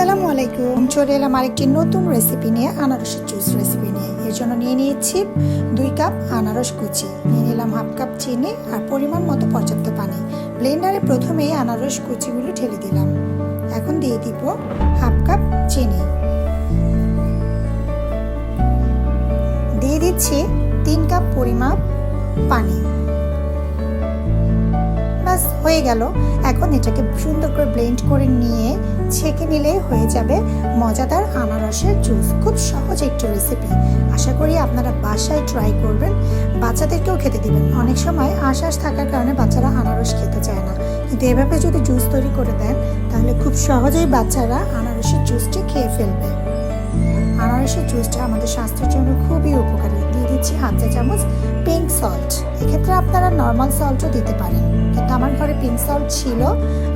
আসসালামু আলাইকুম। চলে এলাম আরেকটি নতুন রেসিপি নিয়ে, আনারসের জুস রেসিপি নিয়ে। এর জন্য নিয়ে নিয়েছি দুই কাপ আনারস কুচি। নিয়ে নিলাম হাফ কাপ চিনি আর পরিমাণ মতো পর্যাপ্ত পানি। ব্লেন্ডারে প্রথমেই আনারস কুচিগুলো ঢেলে দিলাম। এখন দিয়ে দিব হাফ কাপ চিনি। দিয়ে দিচ্ছি তিন কাপ পরিমাপ পানি। হয়ে গেল। এখন এটাকে সুন্দর করে ব্লেন্ড করে নিয়ে ছেঁকে নিলে হয়ে যাবে মজাদার আনারসের জুস। খুব সহজ একটি রেসিপি আশা করি আপনারা বাসায় ট্রাই করবেন। বাচ্চাদেরকেও খেতে দিবেন। অনেক সময় আশ্বাস থাকার কারণে বাচ্চারা আনারস খেতে চায় না। কিন্তু এভাবে যদি জুস তৈরি করে দেন, তাহলে খুব সহজেই বাচ্চারা আনারসের জুসটি খেয়ে ফেলবে। আনারসের জুসটা আমাদের স্বাস্থ্যের জন্য খুবই উপকারী। দিয়ে দিচ্ছি হাফ চা চামচ পিঙ্ক সল্ট এক্ষেত্রে আপনারা নর্মাল সল্টও দিতে পারেন। কিন্তু আমার ঘরে পিঙ্ক সল্ট ছিল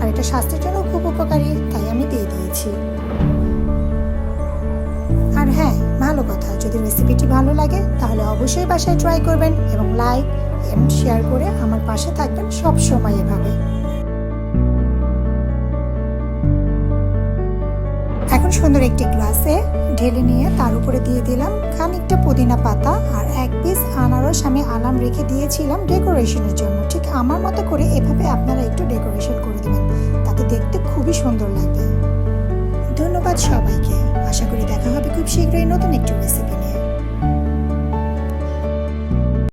আর এটা স্বাস্থ্যের জন্য খুব উপকারী, তাই আমি দিয়ে দিয়েছি। আর হ্যাঁ ভালো কথা, যদি রেসিপিটি ভালো লাগে, তাহলে অবশ্যই বাসায় ট্রাই করবেন এবং লাইক এবং শেয়ার করে আমার পাশে থাকবেন সব সময় এভাবে। এখন সুন্দর একটি গ্লাসে ঢেলে নিয়ে তার উপরে দিয়ে দিলাম খানিকটা পুদিনা পাতা আর এক পিস আনারস আমি আনাম রেখে দিয়েছিলাম ডেকোরেশনের জন্য। ঠিক আমার মতো করে এভাবে আপনারা একটু ডেকোরেশন করে দেবেন, তাতে দেখতে খুবই সুন্দর লাগবে ধন্যবাদ সবাইকে। আশা করি দেখা হবে খুব শীঘ্রই নতুন একটি রেসিপি